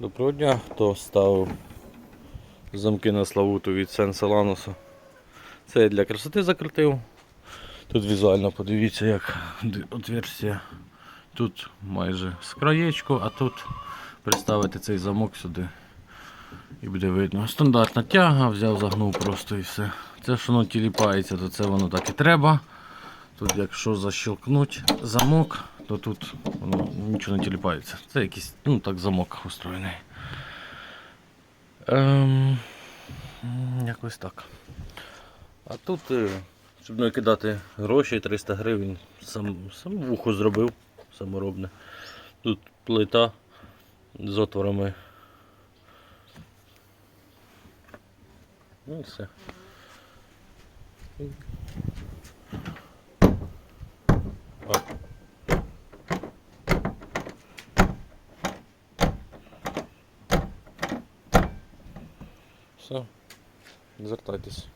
Доброго дня, хто ставив замки на Славуту від Сен Салануса. Це я для красоти закрутив. Тут візуально подивіться, як отверстие. Тут майже з краєчку, а тут приставити цей замок сюди. І буде видно. Стандартна тяга, взяв, загнув просто і все. Це що воно тіліпається, то це воно так і треба. Тут якщо защелкнуть замок, то тут воно нічого не тіліпається. Це якийсь, ну так, замок устроєний. Ем, якось так. А тут, е, щоб не кидати гроші, 300 гривень, сам, сам вухо зробив саморобне. Тут плита з отворами. Ну і все. Все, звертайтесь.